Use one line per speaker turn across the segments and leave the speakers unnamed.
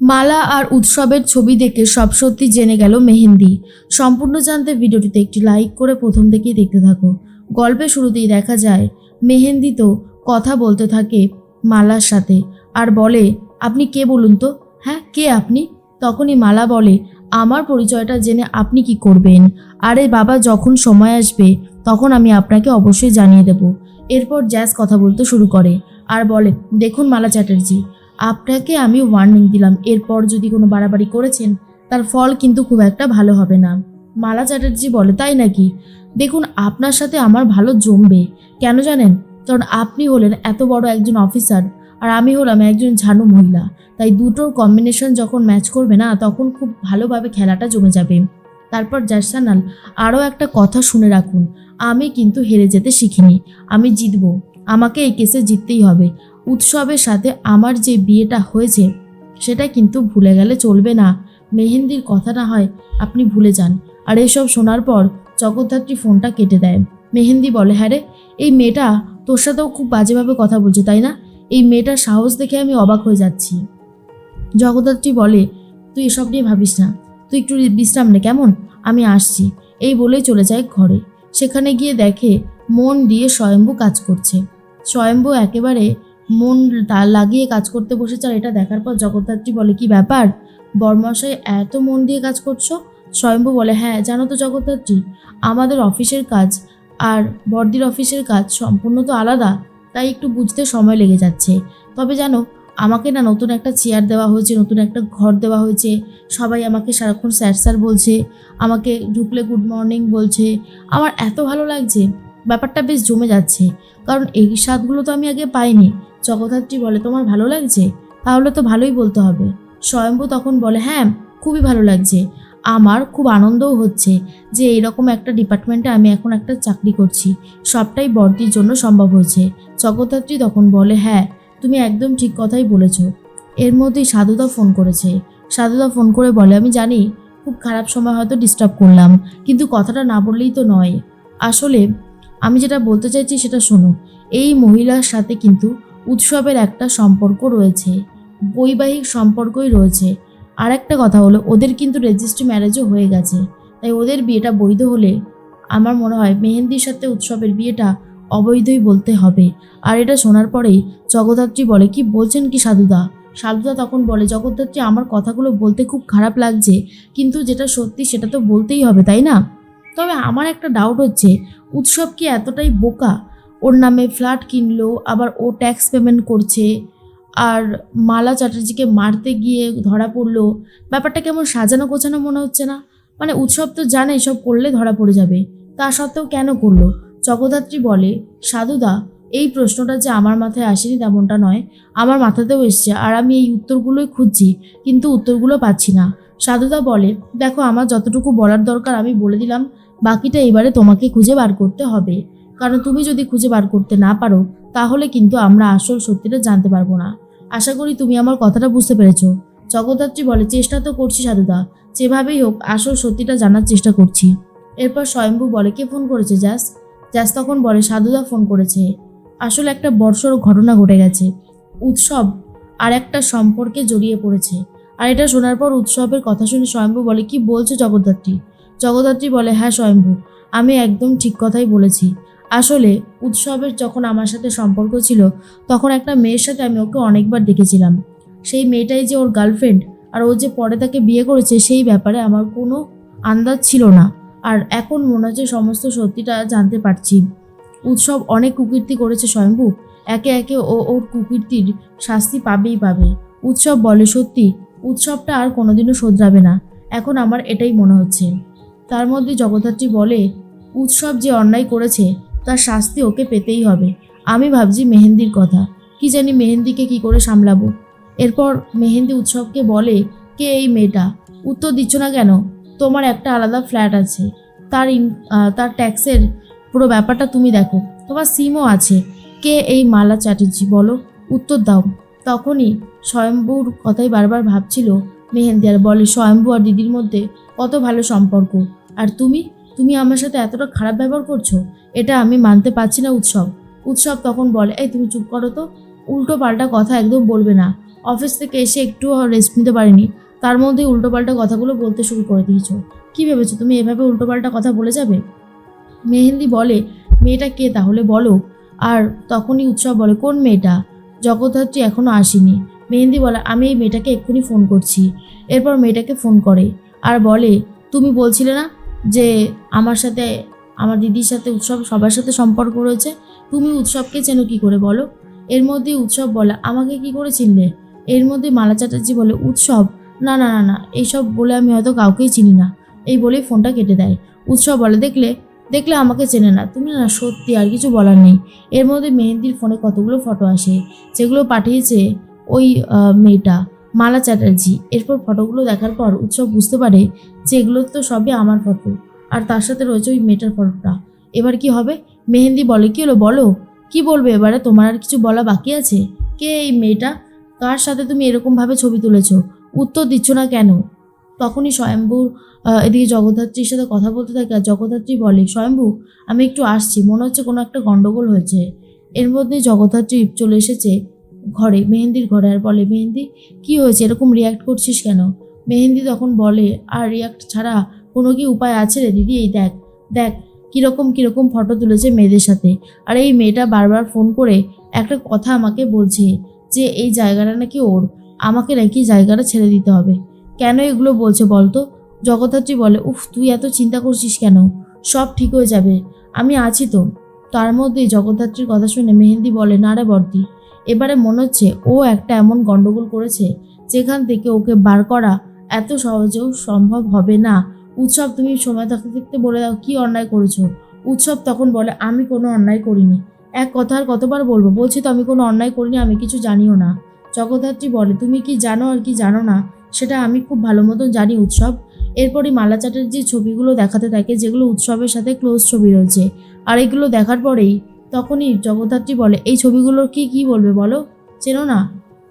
মালা আর উৎসবের ছবি দেখে সব সত্যি জেনে গেল মেহেন্দি। সম্পূর্ণ জানতে ভিডিওটিতে একটি লাইক করে প্রথম থেকেই দেখতে থাকো। গল্পের শুরুতেই দেখা যায়, মেহেন্দি তো কথা বলতে থাকে মালার সাথে আর বলে, আপনি কে বলুন তো? হ্যাঁ কে আপনি? তখনই মালা বলে, আমার পরিচয়টা জেনে আপনি কি করবেন? আরে বাবা, যখন সময় আসবে, তখন আমি আপনাকে অবশ্যই জানিয়ে দেব। এরপর জ্যাস কথা বলতে শুরু করে আর বলে, দেখুন মালা চ্যাটার্জি আপনাকে আমি ওয়ার্নিং দিলাম। এরপর যদি কোনো বাড়াবাড়ি করেছেন, তার ফল কিন্তু খুব একটা ভালো হবে না। মালা চ্যাটার্জি বলে, তাই নাকি? দেখুন, আপনার সাথে আমার ভালো জমবে। কেন জানেন? কারণ আপনি হলেন এত বড় একজন অফিসার আর আমি হলাম একজন ঝানু মহিলা। তাই দুটোর কম্বিনেশন যখন ম্যাচ করবে না, তখন খুব ভালোভাবে খেলাটা জমে যাবে। তারপর জার্সানাল, আরও একটা কথা শুনে রাখুন। আমি কিন্তু হেরে যেতে শিখিনি। আমি জিতব। আমাকে এই কেসে জিততেই হবে। উৎসবের সাথে আমার যে বিয়েটা হয়েছে, সেটা কিন্তু ভুলে গেলে চলবে না। মেহেন্দির কথা না হয় আপনি ভুলে যান। আর এসব শোনার পর জগদ্ধাত্রী ফোনটা কেটে দেয়। মেহেন্দি বলে হ্যাঁ রে, এই মেয়েটা তোর সাথেও খুব বাজেভাবে কথা বলছে, তাই না? এই মেয়েটার সাহস দেখে আমি অবাক হয়ে যাচ্ছি। জগদ্ধাত্রী বলে, তুই এসব নিয়ে ভাবিস না। তুই একটু বিশ্রাম নে, কেমন? আমি আসছি। এই বলেই চলে যায় ঘরে। সেখানে গিয়ে দেখে মন দিয়ে স্বয়ম্ভু কাজ করছে। স্বয়ম্ভু একেবারে মন লাগিয়ে কাজ করতে বসেছে আর এটা দেখার পর জগদ্ধাত্রী বলে, কি ব্যাপার? বর্মশাই এত মন দিয়ে কাজ করছ? স্বয়ম্ভু বলে হ্যাঁ জানো তো জগদ্ধাত্রী, আমাদের অফিসের কাজ আর বর্দির অফিসের কাজ সম্পূর্ণ তো আলাদা, তাই একটু বুঝতে সময় লেগে যাচ্ছে। তবে জানো, আমাকে না নতুন একটা চেয়ার দেওয়া হয়েছে, নতুন একটা ঘর দেওয়া হয়েছে, সবাই আমাকে সারাক্ষণ স্যার স্যার বলছে, আমাকে ঢুকলে গুড মর্নিং বলছে, আমার এত ভালো লাগছে, ব্যাপারটা বেশ জমে যাচ্ছে, কারণ এই স্বাদগুলো তো আমি আগে পাইনি। জগদ্ধাত্রী বলে, তোমার ভালো লাগছে? তাহলে তো ভালোই বলতে হবে। স্বয়ম্ভু তখন বলে হ্যাঁ খুবই ভালো লাগছে। আমার খুব আনন্দও হচ্ছে যে এইরকম একটা ডিপার্টমেন্টে আমি এখন একটা চাকরি করছি। সবটাই বর্দির জন্য সম্ভব হয়েছে। জগদ্ধাত্রী তখন বলে হ্যাঁ তুমি একদম ঠিক কথাই বলেছ। এর মধ্যেই সাধুদা ফোন করেছে। সাধুদা ফোন করে বলে, আমি জানি খুব খারাপ সময় হয়তো ডিস্টার্ব করলাম, কিন্তু কথাটা না বললেই তো নয়। আসলে আমি যেটা বলতে চাইছি সেটা শোনো। এই মহিলার সাথে কিন্তু উৎসবের একটা সম্পর্ক রয়েছে, বৈবাহিক সম্পর্কই রয়েছে। আর একটা কথা হলো, ওদের কিন্তু রেজিস্ট্রি ম্যারেজও হয়ে গেছে। তাই ওদের বিয়েটা বৈধ হলে আমার মনে হয় মেহেন্দির সাথে উৎসবের বিয়েটা অবৈধই বলতে হবে। আর এটা শোনার পরেই জগদ্ধাত্রী বলে, কি বলছেন কি সাধুদা? সাধুদা তখন বলে, জগদ্ধাত্রী, আমার কথাগুলো বলতে খুব খারাপ লাগছে, কিন্তু যেটা সত্যি সেটা তো বলতেই হবে, তাই না? তবে আমার একটা ডাউট হচ্ছে, উৎসব কি এতটাই বোকা ওর নামে ফ্ল্যাট কিনলো, আবার ও ট্যাক্স পেমেন্ট করছে। আর মালা চ্যাটার্জিকে মারতে গিয়ে ধরা পড়ল। ব্যাপারটা কেমন সাজানো গোছানো মনে হচ্ছে না? মানে উৎসব তো জানে সব করলে ধরা পড়ে যাবে। তা সত্ত্বেও কেন করল? জগদ্ধাত্রী বলে, সাধুদা, এই প্রশ্নটা যে আমার মাথায় আসেনি তেমনটা নয়। আমার মাথাতেও এসছে, আর আমি এই উত্তরগুলোই খুঁজছি, কিন্তু উত্তরগুলো পাচ্ছি না। সাধুদা বলে, দেখো, আমার যতটুকু বলার দরকার আমি বলে দিলাম, বাকিটা এবারে তোমাকে খুঁজে বার করতে হবে। কারণ তুমি যদি খুঁজে বার করতে না পারো, তাহলে কিন্তু আমরা আসল সত্যিটা জানতে পারব না। আশা করি তুমি আমার কথাটা বুঝতে পেরেছ। জগদ্ধাত্রী বলে, চেষ্টা তো করছি সাধুদা। যেভাবেই হোক, আসল সত্যিটা জানার চেষ্টা করছি। এরপর স্বয়ম্ভু বলে, কে ফোন করেছে জাস জাস তখন বলে, সাধুদা ফোন করেছে। আসলে একটা বর্ষর ঘটনা ঘটে গেছে। উৎসব আর একটা সম্পর্কে জড়িয়ে পড়েছে। আর এটা শোনার পর উৎসবের কথা শুনে স্বয়ম্ভু বলে, কি বলছো জগদ্ধাত্রী? জগদ্ধাত্রী বলে হ্যাঁ স্বয়ম্ভু, আমি একদম ঠিক কথাই বলেছি। আসলে উৎসবের যখন আমার সাথে সম্পর্ক ছিল, তখন একটা মেয়ের সাথে আমি ওকে অনেকবার দেখেছিলাম। সেই মেয়েটাই যে ওর গার্লফ্রেন্ড আর ও যে পরে তাকে বিয়ে করেছে, সেই ব্যাপারে আমার কোনো আন্দাজ ছিল না। আর এখন মনে হচ্ছে সমস্ত সত্যিটা জানতে পারছি। উৎসব অনেক কুকীর্তি করেছে স্বয়ম্ভু। একে একে ও ওর কুকীর্তির শাস্তি পাবেই পাবে। উৎসব বলে সত্যি, উৎসবটা আর কোনোদিনও শোধরাবে না। এখন আমার এটাই মনে হচ্ছে। তার মধ্যে জগদ্ধাত্রী বলে, উৎসব যে অন্যায় করেছে তার শাস্তি ওকে পেতেই হবে। আমি ভাবছি মেহেন্দির কথা। কি জানি মেহেন্দিকে কি করে সামলাবো। এরপর মেহেন্দি উৎসবকে বলে, কে এই মেয়েটা? উত্তর দিচ্ছ না কেন? তোমার একটা আলাদা ফ্ল্যাট আছে। তার ইন তার ট্যাক্সের পুরো ব্যাপারটা তুমি দেখো। তোমার সিমও আছে। কে এই মালা চ্যাটার্জি? বলো। উত্তর দাও। তখনই স্বয়ম্ভুর কথাই বারবার ভাবছিল মেহেন্দি। আর বলে, স্বয়ম্ভু আর দিদির মধ্যে কত ভালো সম্পর্ক। আর তুমি? তুমি আমার সাথে এতটা খারাপ ব্যবহার করছ, এটা আমি মানতে পারছি না উৎসব। উৎসব তখন বলে, এই তুমি চুপ করো তো। উল্টো পাল্টা কথা একদম বলবে না। অফিস থেকে এসে একটু রেস্ট নিতে পারিনি। তার মধ্যে উল্টোপাল্টা কথাগুলো বলতে শুরু করে দিয়েছ। কি ভেবেছো, তুমি এভাবে উল্টোপাল্টা কথা বলে যাবে? মেহেন্দি বলে, মেয়েটা কে তাহলে বলো? আর তখনই উৎসব বলে, কোন মেয়েটা? জগদ্ধাত্রী এখনও আসেনি। মেহেন্দি বলে, আমি এই মেয়েটাকে এক্ষুনি ফোন করছি। এরপর মেয়েটাকে ফোন করে আর বলে, তুমি বলছিলে না যে আমার সাথে, আমার দিদির সাথে উৎসব, সবার সাথে সম্পর্ক রয়েছে, তুমি উৎসবকে চেনো কি করে বলো? এর মধ্যে উৎসব বলে, আমাকে কি করে চিনলে? এর মধ্যে মালা চ্যাটার্জি বলে, উৎসব? না না না না, এইসব বলে আমি হয়তো কাউকেই চিনি না। এই বলেই ফোনটা কেটে দেয়। উৎসব বলে, দেখলে দেখলে আমাকে চেনে না। তুমি না, সত্যি আর কিছু বলার নেই। এর মধ্যে মেহেন্দির ফোনে কতগুলো ফটো আসে, যেগুলো পাঠিয়েছে ওই মেয়েটা। মালা চ্যাটার্জি। এরপর ফটোগুলো দেখার পর উৎসব বুঝতে পারে যে এগুলো তো সবই আমার ফটো। আর তার সাথে রয়েছে ওই মেয়েটার ফটোটা। এবার কি হবে? মেহেন্দি বলে কি হলো বলো? কি বলবে এবারে? তোমার আর কিছু বলা বাকি আছে? কে এই মেয়েটা? কার সাথে তুমি এরকমভাবে ছবি তুলেছো? উত্তর দিচ্ছ না কেন? তখনই স্বয়ম্ভু এদিকে জগদ্ধাত্রীর সাথে কথা বলতে থাকে আর জগদ্ধাত্রী বলে, স্বয়ম্ভু, আমি একটু আসছি। মনে হচ্ছে কোনো একটা গন্ডগোল হয়েছে। এর মধ্যে জগদ্ধাত্রী চলে এসেছে ঘরে, মেহেন্দির ঘরে। আর বলে, মেহেন্দি, কি হয়েছে? এরকম রিয়াক্ট করছিস কেন? মেহেন্দি তখন বলে, আর রিয়াক্ট ছাড়া কোনো কি উপায় আছে রে দিদি? এই দেখ দেখ, কীরকম কীরকম ফটো তুলেছে মেয়েদের সাথে। আর এই মেয়েটা বারবার ফোন করে একটা কথা আমাকে বলছে যে, এই জায়গাটা নাকি ওর। আমাকে নাকি জায়গাটা ছেড়ে দিতে হবে। কেন এগুলো বলছে বলতো? জগদ্ধাত্রী বলে, উফ, তুই এত চিন্তা করছিস কেন? সব ঠিক হয়ে যাবে। আমি আছি তো। তার মধ্যেই জগদ্ধাত্রীর কথা শুনে মেহেন্দি বলে, না রে বর্দি এবারে মনে হচ্ছে ও একটা এমন গন্ডগোল করেছে যেখান থেকে ওকে বার করা এত সহজেও সম্ভব হবে না। উৎসব, তুমি সময় থাকতে থাকতে বলে দাও, কি অন্যায় করেছ? উৎসব তখন বলে, আমি কোনো অন্যায় করিনি। এক কথা আর কতবার বলব, বলছি তো, আমি কোনো অন্যায় করিনি, আমি কিছু জানিও না। জগদ্ধাত্রী বলে, তুমি কি জানো আর কি জানো না? সেটা আমি খুব ভালো মতন জানি উৎসব। এরপরই মালা চ্যাটার্জির ছবিগুলো দেখাতে থাকে, যেগুলো উৎসবের সাথে ক্লোজ ছবি রয়েছে, আর এগুলো দেখার পরেই তখনই জগদ্ধাত্রী বলে, এই ছবিগুলোর কি কি বলবে বলো? চেনো না।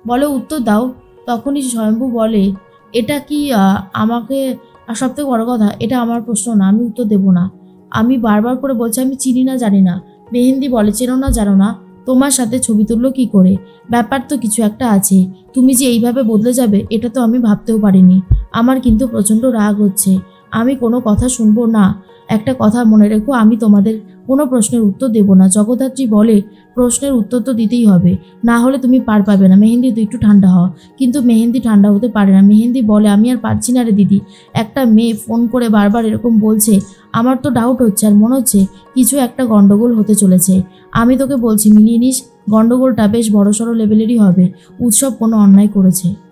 বলো, উত্তর দাও। তখনই স্বয়ম্ভু বলে, এটা কি আমাকে আর সব থেকে বড় কথা, এটা আমার প্রশ্ন না, আমি উত্তর দেবো না। আমি বারবার করে বলছি, আমি চিনি না, জানি না। মেহেন্দি বলে, চেনো না, জানো না, তোমার সাথে ছবি তুললো কি করে? ব্যাপার তো কিছু একটা আছে। তুমি যে এইভাবে বদলে যাবে, এটা তো আমি ভাবতেও পারিনি। আমার কিন্তু প্রচণ্ড রাগ হচ্ছে। আমি কোনো কথা শুনব না। একটা কথা মনে রেখো, আমি তোমাদের কোনো প্রশ্নের উত্তর দেব না। জগদ্ধাত্রী বলে, প্রশ্নের উত্তর তো দিতেই হবে। না হলে তুমি পার পাবে না। মেহেন্দি তুই একটু ঠান্ডা হও কিন্তু মেহেন্দি ঠান্ডা হতে পারে না। মেহেন্দি বলে, আমি আর পারছি না রে দিদি। একটা মেয়ে ফোন করে বারবার এরকম বলছে, আমার তো ডাউট হচ্ছে আর মনে হচ্ছে কিছু একটা গন্ডগোল হতে চলেছে। আমি তোকে বলছি, মিলিয়ে নিস, গন্ডগোলটা বেশ বড়সড় লেভেলেরই হবে। উৎসব কোনো অন্যায় করেছে।